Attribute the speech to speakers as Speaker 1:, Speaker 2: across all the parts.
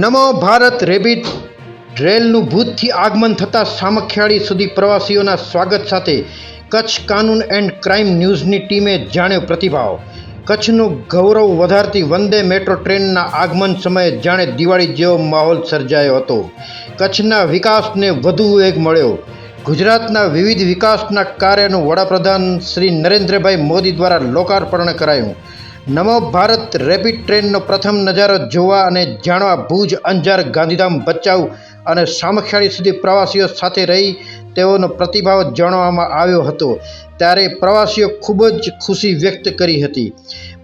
Speaker 1: નમો Bharat rabbit રેલનું ભૂતથી આગમન થતાં સામખિયાળી સુધી પ્રવાસીઓના સ્વાગત સાથે કચ્છ કાનૂન એન્ડ ક્રાઇમ ન્યૂઝની ટીમે જાણ્યો પ્રતિભાવ. કચ્છનું ગૌરવ વધારતી વંદે મેટ્રો ટ્રેનના આગમન સમયે જાણે દિવાળી જેવો માહોલ સર્જાયો હતો. કચ્છના વિકાસને વધુ વેગ મળ્યો. ગુજરાતના વિવિધ વિકાસના કાર્યનું વડાપ્રધાન શ્રી નરેન્દ્રભાઈ મોદી દ્વારા લોકાર્પણ કરાયું. નમો ભારત રેપિડ ટ્રેનનો પ્રથમ નજારો જોવા અને જાણવા ભુજ, અંજાર, ગાંધીધામ ભચાઉ અને સામખિયાળી સુધી પ્રવાસીઓ સાથે રહી તેઓનો પ્રતિભાવ જાણવામાં આવ્યો હતો. ત્યારે પ્રવાસીઓ ખૂબ જ ખુશી વ્યક્ત કરી હતી.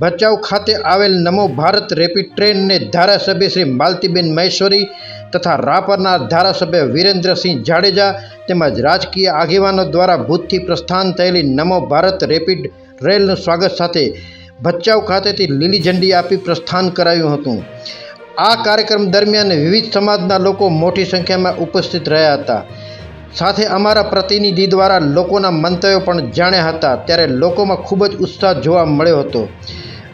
Speaker 1: ભચાઉ ખાતે આવેલ નમો ભારત રેપિડ ટ્રેનને ધારાસભ્ય શ્રી માલતીબેન મહેશ્વરી તથા રાપરના ધારાસભ્ય વિરેન્દ્રસિંહ જાડેજા તેમજ રાજકીય આગેવાનો દ્વારા ભૂતથી પ્રસ્થાન થયેલી નમો ભારત રેપિડ રેલનું સ્વાગત સાથે ભચાઉ ખાતેથી લીલી ઝંડી આપી પ્રસ્થાન કરાયું હતું. આ કાર્યક્રમ દરમિયાન વિવિધ સમાજના લોકો મોટી સંખ્યામાં ઉપસ્થિત રહ્યા હતા. સાથે અમારા પ્રતિનિધિ દ્વારા લોકોના મંતવ્યો પણ જાણ્યા હતા, ત્યારે લોકોમાં ખૂબ જ ઉત્સાહ જોવા મળ્યો હતો.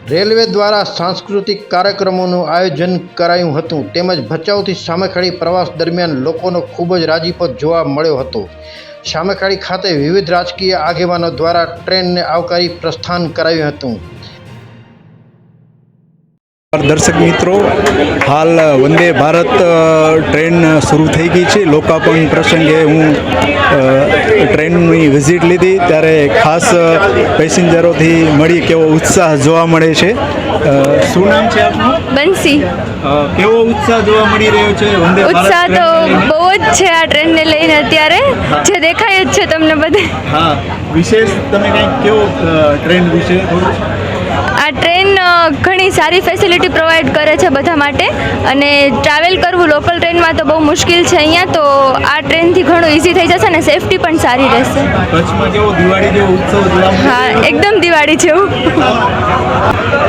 Speaker 1: રેલવે દ્વારા સાંસ્કૃતિક કાર્યક્રમોનું આયોજન કરાયું હતું, તેમજ ભચાઉથી સામેખાડી પ્રવાસ દરમિયાન લોકોનો ખૂબ જ રાજીપો જોવા મળ્યો હતો. સામેખાડી ખાતે વિવિધ રાજકીય આગેવાનો દ્વારા ટ્રેનને આવકારી પ્રસ્થાન કરાયું હતું.
Speaker 2: દર્શક મિત્રો હાલ વંદે ભારત ટ્રેન શરૂ થઈ ગઈ છે. લોકાર્પણ પ્રસંગે હું ટ્રેનની વિઝિટ લીધી. ત્યારે ખાસ પેસેન્જરોથી મળી કેવો ઉત્સાહ જોવા મળે છે. શું નામ છે આપનું?
Speaker 3: બંસી.
Speaker 2: કેવો ઉત્સાહ જોવા મળી રહ્યો છે વંદે
Speaker 3: ઉત્સાહ તો બહુ જ છે આ ટ્રેનને લઈને અત્યારે. જે દેખાય જ છે તમને બધે.
Speaker 2: હા. વિશેષ તમે કંઈક કેવો ટ્રેન વિશે
Speaker 3: આ ટ્રેન ઘણી સારી ફેસિલિટી પ્રોવાઈડ કરે છે બધા માટે અને ટ્રાવેલ કરવું લોકલ ટ્રેનમાં તો બહુ મુશ્કેલ છે અહીંયા તો આ ટ્રેનથી ઘણું ઇઝી થઈ જશે ને સેફટી પણ સારી રહેશે.
Speaker 2: કચ્છમાં કેવો દિવાળી જેવો ઉત્સવ જોવા મળે
Speaker 3: હા એકદમ દિવાળી જેવું.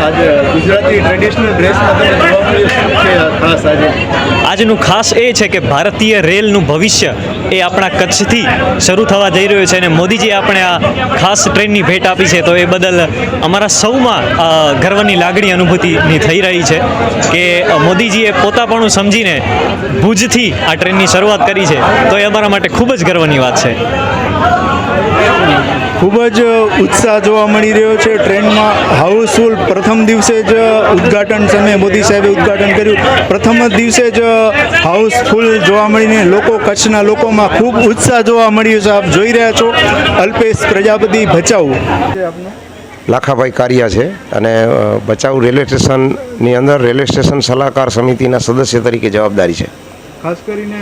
Speaker 2: આજે ગુજરાતી ટ્રેડિશનલ ડ્રેસમાં તમે જોવા મળ્યું શું છે ખાસ આજે?
Speaker 4: આજનું ખાસ એ છે કે ભારતીય રેલનું ભવિષ્ય એ આપણા કચ્છથી શરૂ થવા જઈ રહ્યું છે અને મોદીજી આપણે આ ખાસ ટ્રેનની ભેટ આપી છે તો એ બદલ અમારા સૌમાં ગર્વની લાગણી અનુભૂતિની થઈ રહી છે કે મોદીજીએ પોતાપણું સમજીને ભુજથી આ ટ્રેનની શરૂઆત કરી છે. તો એ અમારા માટે ખૂબ જ ગર્વની વાત છે.
Speaker 2: ખૂબ જ ઉત્સાહ જોવા મળી રહ્યો છે ટ્રેનમાં. હાઉસફુલ પ્રથમ દિવસે જ ઉદ્ઘાટન સમયે મોદી સાહેબે ઉદ્ઘાટન કર્યું. પ્રથમ જ દિવસે જ હાઉસફુલ જોવા મળીને લોકો, કચ્છના લોકોમાં ખૂબ ઉત્સાહ જોવા મળ્યો છે. આપ જોઈ રહ્યા છો અલ્પેશ પ્રજાપતિ ભચાઉ.
Speaker 5: લાખાભાઈ કારિયા છે અને બચાવ ભચાઉ રેલવે સ્ટેશનની અંદર રેલવે સ્ટેશન સલાહકાર સમિતિના સદસ્ય તરીકે જવાબદારી છે.
Speaker 2: ખાસ કરીને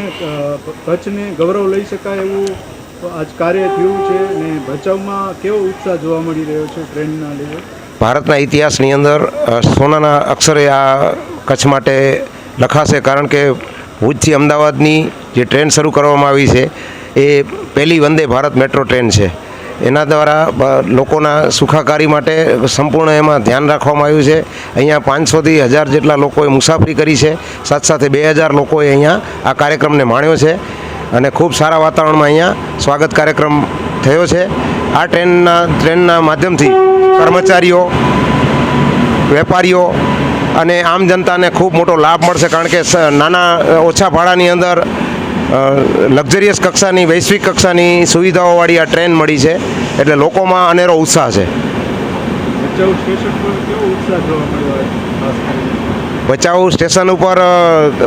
Speaker 2: કચ્છને ગૌરવ લઈ શકાય એવું આજ કાર્ય થયું છે અને ભચાઉમાં કેવો ઉત્સાહ જોવા મળી રહ્યો છે ટ્રેનના લીધે?
Speaker 5: ભારતના ઇતિહાસની અંદર સોનાના અક્ષરે આ કચ્છ માટે લખાશે કારણ કે ભુજથી અમદાવાદની જે ટ્રેન શરૂ કરવામાં આવી છે એ પહેલી વંદે ભારત મેટ્રો ટ્રેન છે. એના દ્વારા લોકોના સુખાકારી માટે સંપૂર્ણ એમાં ધ્યાન રાખવામાં આવ્યું છે. અહીંયા પાંચસોથી હજાર જેટલા લોકોએ મુસાફરી કરી છે. સાથે સાથે બે હજાર લોકોએ અહીંયા આ કાર્યક્રમને માણ્યો છે. અને ખૂબ સારા વાતાવરણમાં અહીંયા સ્વાગત કાર્યક્રમ થયો છે. આ ટ્રેનના ટ્રેનના માધ્યમથી કર્મચારીઓ, વેપારીઓ અને આમ જનતાને ખૂબ મોટો લાભ મળશે. કારણ કે નાના ઓછા ભાડાની અંદર લક્ઝરિયસ કક્ષાની વૈશ્વિક કક્ષાની સુવિધાઓવાળી આ ટ્રેન મળી છે. એટલે લોકોમાં અનેરો ઉત્સાહ છે.
Speaker 2: ભચાઉ સ્ટેશન
Speaker 5: ઉપર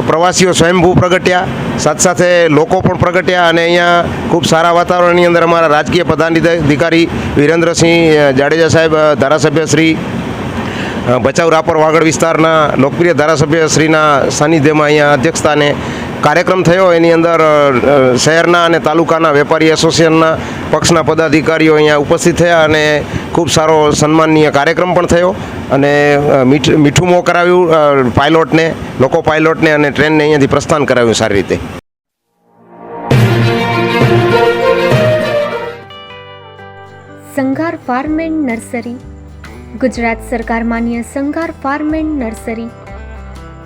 Speaker 5: પ્રવાસીઓ સ્વયંભૂ પ્રગટ્યા. સાથે સાથે લોકો પણ પ્રગટ્યા અને અહીંયા ખૂબ સારા વાતાવરણની અંદર અમારા રાજકીય પદાધિકારી વિરેન્દ્રસિંહ જાડેજા સાહેબ ધારાસભ્ય શ્રી ભચાઉ રાપર વાગડ વિસ્તારના લોકપ્રિય ધારાસભ્ય શ્રીના સાનિધ્યમાં અહીંયા અધ્યક્ષતાને કાર્યક્રમ થયો. એની અંદર શહેરના અને તાલુકાના વેપારી એસોસિએશનના પક્ષના પદાધિકારીઓ અહીંયા ઉપસ્થિત થયા અને ખૂબ સારો સન્માનનીય કાર્યક્રમ પણ થયો. અને મીઠ મો કરાવ્યું પાયલોટને, લોકો પાયલોટને અને ટ્રેનને અહીંયાથી પ્રસ્થાન કરાવ્યું સારી રીતે.
Speaker 6: Sanghar farm and nursery. Gujarat સરકાર માન્ય સંઘાર ફાર્મ એન્ડ નર્સરી.